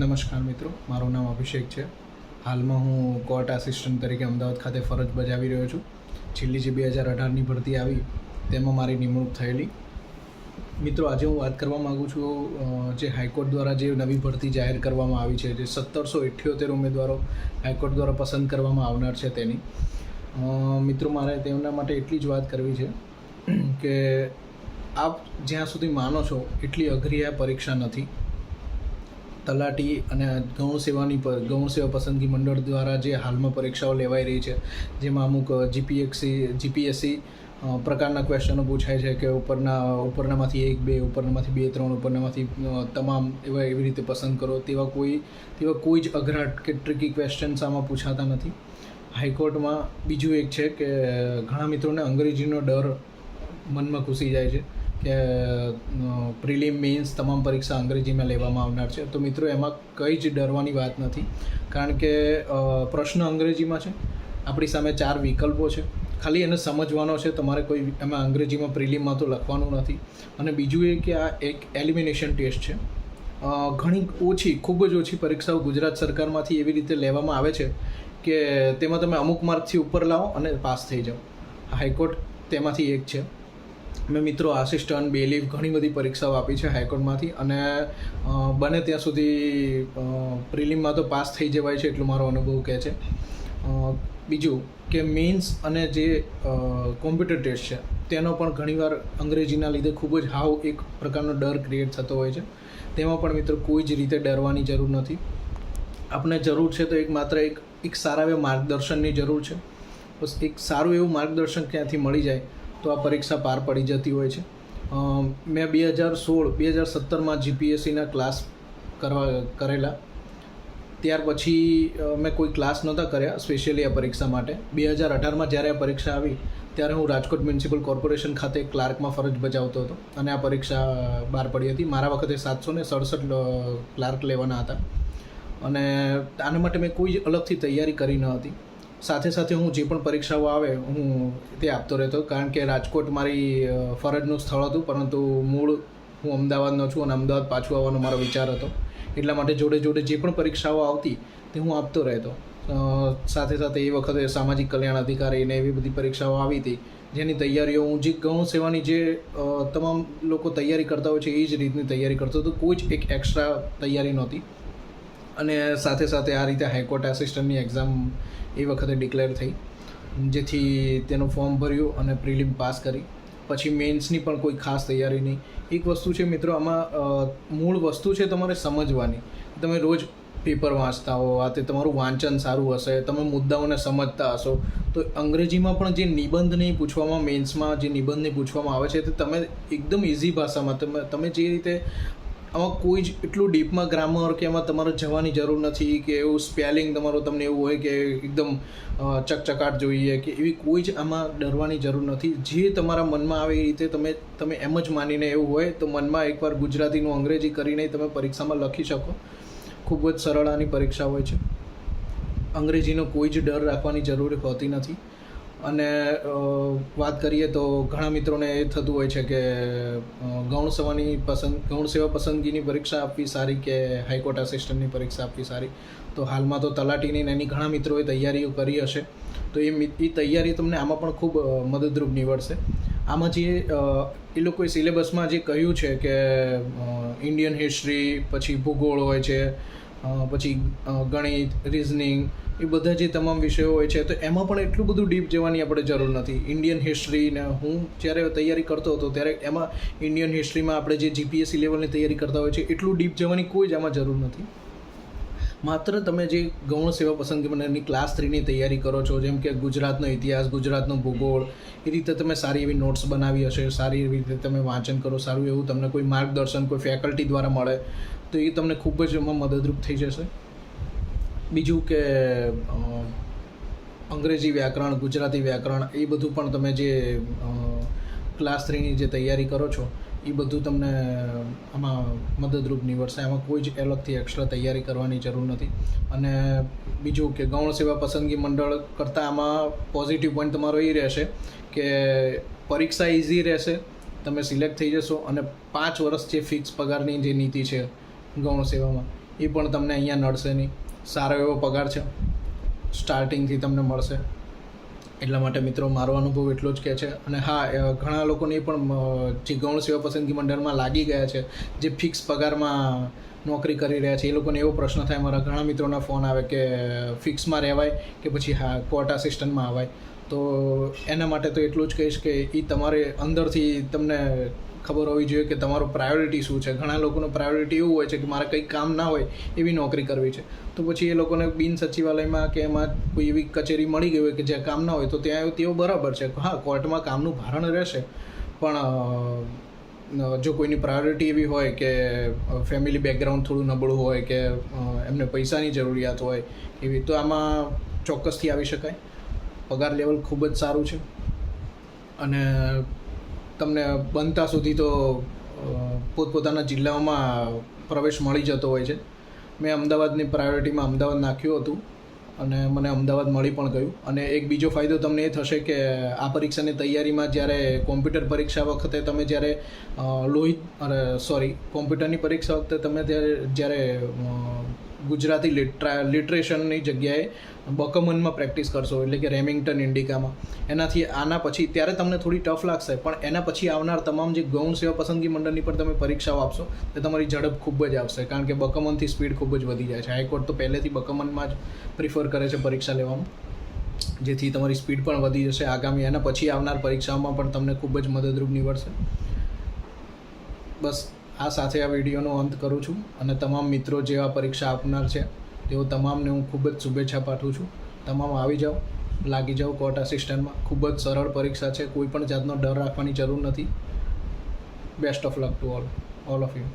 નમસ્કાર મિત્રો, મારું નામ અભિષેક છે. હાલમાં હું કોર્ટ આસિસ્ટન્ટ તરીકે અમદાવાદ ખાતે ફરજ બજાવી રહ્યો છું. છેલ્લી જે બે હજાર અઢારની ભરતી આવી, તેમાં મારી નિમણૂક થયેલી. મિત્રો, આજે હું વાત કરવા માગું છું જે હાઈકોર્ટ દ્વારા જે નવી ભરતી જાહેર કરવામાં આવી છે, જે સત્તરસો ઇઠ્યોતેર ઉમેદવારો હાઈકોર્ટ દ્વારા પસંદ કરવામાં આવનાર છે તેની. મિત્રો, મારે તેમના માટે એટલી જ વાત કરવી છે કે આપ જ્યાં સુધી માનો છો, એટલી અઘરી આ પરીક્ષા નથી. તલાટી અને ગૌણ સેવાની પર ગૌણ સેવા પસંદગી મંડળ દ્વારા જે હાલમાં પરીક્ષાઓ લેવાઈ રહી છે, જેમાં અમુક જીપીએસસી જીપીએસસી પ્રકારના ક્વેશ્ચનો પૂછાય છે કે ઉપરના, ઉપરનામાંથી એક, બે, ઉપરનામાંથી બે, ત્રણ, ઉપરનામાંથી તમામ એવા એવી રીતે પસંદ કરો તેવા કોઈ તેવા કોઈ જ અઘરા કે ટ્રિકી ક્વેશ્ચન્સ આમાં પૂછાતા નથી. હાઈકોર્ટમાં બીજું એક છે કે, ઘણા મિત્રોને અંગ્રેજીનો ડર મનમાં ઘૂસી જાય છે. કે પ્રિલિમ મેન્સ તમામ પરીક્ષા અંગ્રેજીમાં લેવામાં આવનાર છે. તો મિત્રો, એમાં કંઈ જ ડરવાની વાત નથી. કારણ કે પ્રશ્ન અંગ્રેજીમાં છે. આપણી સામે ચાર વિકલ્પો છે. ખાલી એને સમજવાનો છે. તમારે કોઈ એમાં અંગ્રેજીમાં પ્રિલિમમાં તો લખવાનું નથી. અને બીજું એ કે આ એક એલિમિનેશન ટેસ્ટ છે. ઘણી ઓછી, ખૂબ જ ઓછી પરીક્ષાઓ ગુજરાત સરકારમાંથી એવી રીતે લેવામાં આવે છે કે, તેમાં તમે અમુક માર્કથી ઉપર લાવો અને પાસ થઈ જાઓ. હાઈકોર્ટ તેમાંથી એક છે. મેં મિત્રો આસિસ્ટન્ટ બેલીફ ઘણી બધી પરીક્ષાઓ આપી છે હાઈકોર્ટમાંથી અને બને ત્યાં સુધી પ્રિલિમમાં તો પાસ થઈ જવાય છે એટલું મારો અનુભવ કહે છે. બીજું કે મેન્સ અને જે કોમ્પ્યુટર ટેસ્ટ છે તેનો પણ ઘણીવાર અંગ્રેજીના લીધે ખૂબ જ હાવ એક પ્રકારનો ડર ક્રિએટ થતો હોય છે. તેમાં પણ મિત્રો કોઈ જ રીતે ડરવાની જરૂર નથી. આપણે જરૂર છે તો એક માત્ર એક એક સારા એવા માર્ગદર્શનની જરૂર છે. બસ એક સારું એવું માર્ગદર્શન ક્યાંથી મળી જાય તો આ પરીક્ષા પાર પડી જતી હોય છે. મેં બે હજાર સોળ, બે હજાર સત્તરમાં જીપીએસસીના ક્લાસ કરવા, કરેલા. ત્યાર પછી મેં કોઈ ક્લાસ નહોતા કર્યા સ્પેશિયલી આ પરીક્ષા માટે. બે હજાર અઢારમાં જ્યારે આ પરીક્ષા આવી, ત્યારે હું રાજકોટ મ્યુનિસિપલ કોર્પોરેશન ખાતે ક્લાર્કમાં ફરજ બજાવતો હતો અને આ પરીક્ષા બહાર પડી હતી. મારા વખતે સાતસો ને સડસઠ ક્લાર્ક લેવાના હતા. અને આના માટે મેં કોઈ અલગથી તૈયારી કરી ન હતી. સાથે સાથે હું જે પણ પરીક્ષાઓ આવે, હું તે આપતો રહેતો. કારણ કે રાજકોટ મારી ફરજનું સ્થળ હતું, પરંતુ મૂળ હું અમદાવાદનો છું અને અમદાવાદ પાછું આવવાનો મારો વિચાર હતો. એટલા માટે જોડે જોડે જે પણ પરીક્ષાઓ આવતી, તે હું આપતો રહેતો. સાથે સાથે એ વખતે સામાજિક કલ્યાણ અધિકારીને એવી બધી પરીક્ષાઓ આવી હતી, જેની તૈયારીઓ હું જે ગૌણ સેવાની જે તમામ લોકો તૈયારી કરતા હોય છે, એ જ રીતની તૈયારી કરતો હતો. કોઈ જ એક એક્સ્ટ્રા તૈયારી નહોતી. અને સાથે સાથે આ રીતે હાઈકોર્ટ આસિસ્ટન્ટની એક્ઝામ એ વખતે ડિક્લેર થઈ. જેથી તેનું ફોર્મ ભર્યું અને પ્રિલિમ પાસ કરી. પછી મેન્સની પણ કોઈ ખાસ તૈયારી નહીં. એક વસ્તુ છે મિત્રો, આમાં મૂળ વસ્તુ છે તમારે સમજવાની. તમે રોજ પેપર વાંચતા હો, આ તે તમારું વાંચન સારું હશે, તમે મુદ્દાઓને સમજતા હશો. તો અંગ્રેજીમાં પણ જે નિબંધ નહીં પૂછવામાં મેન્સમાં જે નિબંધ નહીં પૂછવામાં આવે છે, તે તમે એકદમ ઇઝી ભાષામાં, તમે તમે જે રીતે આમાં કોઈ જ એટલું ડીપમાં ગ્રામર કે એમાં તમારે જવાની જરૂર નથી કે એવું સ્પેલિંગ તમારું તમને એવું હોય કે એકદમ ચકચકાટ જોઈએ કે એવી કોઈ જ આમાં ડરવાની જરૂર નથી. જે તમારા મનમાં આવે એ રીતે તમે તમે એમ જ માનીને એવું હોય તો મનમાં એકવાર ગુજરાતીનું અંગ્રેજી કરીને તમે પરીક્ષામાં લખી શકો. ખૂબ જ સરળ આની પરીક્ષા હોય છે. અંગ્રેજીનો કોઈ જ ડર રાખવાની જરૂર હોતી નથી. અને વાત કરીએ તો ઘણા મિત્રોને એ થતું હોય છે કે ગૌણ સેવાની પસંદ, ગૌણ સેવા પસંદગીની પરીક્ષા આપવી સારી કે હાઈકોર્ટ આસિસ્ટન્ટની પરીક્ષા આપવી સારી? તો હાલમાં તો તલાટીની એની ઘણા મિત્રોએ તૈયારીઓ કરી હશે. તો એ એ તૈયારી તમને આમાં પણ ખૂબ મદદરૂપ નીવડશે. આમાં જે એ લોકોએ સિલેબસમાં જે કહ્યું છે કે ઇન્ડિયન હિસ્ટ્રી, પછી ભૂગોળ હોય છે પછી ગણિત રિઝનિંગ એ બધા જે તમામ વિષયો હોય છે, તો એમાં પણ એટલું બધું ડીપ જવાની આપણે જરૂર નથી. ઇન્ડિયન હિસ્ટ્રીને હું જ્યારે તૈયારી કરતો હતો, ત્યારે એમાં ઇન્ડિયન હિસ્ટ્રીમાં આપણે જે જીપીએસસી લેવલની તૈયારી કરતા હોય છે, એટલું ડીપ જવાની કોઈ જ આમાં જરૂર નથી. માત્ર તમે જે ગૌણ સેવા પસંદગી એની ક્લાસ થ્રીની તૈયારી કરો છો, જેમ કે ગુજરાતનો ઇતિહાસ, ગુજરાતનો ભૂગોળ, એ રીતે તમે સારી એવી નોટ્સ બનાવી હશે, સારી એવી રીતે તમે વાંચન કરો, સારું એવું તમને કોઈ માર્ગદર્શન, કોઈ ફેકલ્ટી દ્વારા મળે તો એ તમને ખૂબ જ એમાં મદદરૂપ થઈ જશે. બીજું કે અંગ્રેજી વ્યાકરણ, ગુજરાતી વ્યાકરણ, એ બધું પણ તમે જે ક્લાસ થ્રીની જે તૈયારી કરો છો, એ બધું તમને આમાં મદદરૂપ નીવડશે. આમાં કોઈ જ અલગથી એક્સ્ટ્રા તૈયારી કરવાની જરૂર નથી. અને બીજું કે, ગૌણ સેવા પસંદગી મંડળ કરતાં આમાં પોઝિટિવ પોઈન્ટ તમારો એ રહેશે કે, પરીક્ષા ઇઝી રહેશે, તમે સિલેક્ટ થઈ જશો અને પાંચ વર્ષ જે ફિક્સ પગારની જે નીતિ છે ગૌણ સેવામાં. એ પણ તમને અહીંયા નડશે નહીં. સારો એવો પગાર છે. સ્ટાર્ટિંગથી તમને મળશે. એટલા માટે મિત્રો, મારો અનુભવ એટલો જ કહે છે. અને હા ઘણા લોકોને પણ જે ગૌણ સેવા પસંદગી મંડળમાં લાગી ગયા છે, જે ફિક્સ પગારમાં નોકરી કરી રહ્યા છે, એ લોકોને એવો પ્રશ્ન થાય. મારા ઘણા મિત્રોના ફોન આવે કે, ફિક્સમાં રહેવાય કે પછી હા કોર્ટ આસિસ્ટન્ટમાં આવાય તો એના માટે તો એટલું જ કહીશ કે એ તમારે અંદરથી તમને ખબર હોવી જોઈએ કે તમારો પ્રાયોરિટી શું છે. ઘણા લોકોનો પ્રાયોરિટી એવું હોય છે કે મારે કંઈ કામ ના હોય એવી નોકરી કરવી છે. તો પછી એ લોકોને બિન સચિવાલયમાં કે એમાં કોઈ એવી કચેરી મળી ગઈ હોય કે જ્યાં કામ ના હોય તો ત્યાં તેઓ બરાબર છે. હા, કોર્ટમાં કામનું ભારણ રહેશે. પણ જો કોઈની પ્રાયોરિટી એવી હોય કે ફેમિલી બેકગ્રાઉન્ડ થોડું નબળું હોય કે એમને પૈસાની જરૂરિયાત હોય એવી, તો આમાં ચોક્કસથી આવી શકાય. પગાર લેવલ ખૂબ જ સારું છે. અને તમને બનતા સુધી તો પોતપોતાના જિલ્લાઓમાં પ્રવેશ મળી જતો હોય છે. મેં અમદાવાદની પ્રાયોરિટીમાં અમદાવાદ નાખ્યું હતું અને મને અમદાવાદ મળી પણ ગયું. અને એક બીજો ફાયદો તમને એ થશે કે આ પરીક્ષાની તૈયારીમાં જ્યારે કોમ્પ્યુટર પરીક્ષા વખતે તમે જ્યારે લોહિત અરે સોરી કોમ્પ્યુટરની પરીક્ષા વખતે તમે ત્યારે, જ્યારે ગુજરાતી લિટરા, લિટરેશનની જગ્યાએ બકમનમાં પ્રેક્ટિસ કરશો, એટલે કે રેમિંગ્ટન ઇન્ડિકામાં. એનાથી આના પછી ત્યારે તમને થોડી ટફ લાગશે, પણ એના પછી આવનાર તમામ જે ગૌણ સેવા પસંદગી મંડળની પણ તમે પરીક્ષાઓ આપશો, તો તમારી ઝડપ ખૂબ જ આવશે, કારણ કે બકમનથી સ્પીડ ખૂબ જ વધી જાય છે. હાઈકોર્ટ તો પહેલેથી બકમનમાં જ પ્રિફર કરે છે પરીક્ષા લેવાનું જેથી તમારી સ્પીડ પણ વધી જશે. આગામી એના પછી આવનાર પરીક્ષાઓમાં પણ તમને ખૂબ જ મદદરૂપ નીવડશે. બસ. આ સાથે આ વિડીયોનો અંત કરું છું અને તમામ મિત્રો જેવા પરીક્ષા આપનાર છે, તેઓ તમામને હું ખૂબ જ શુભેચ્છા પાઠવું છું. તમામ આવી જાઓ, લાગી જાઓ કોર્ટ આસિસ્ટન્ટમાં. ખૂબ જ સરળ પરીક્ષા છે, કોઈ પણ જાતનો ડર રાખવાની જરૂર નથી. Best of luck to all all of you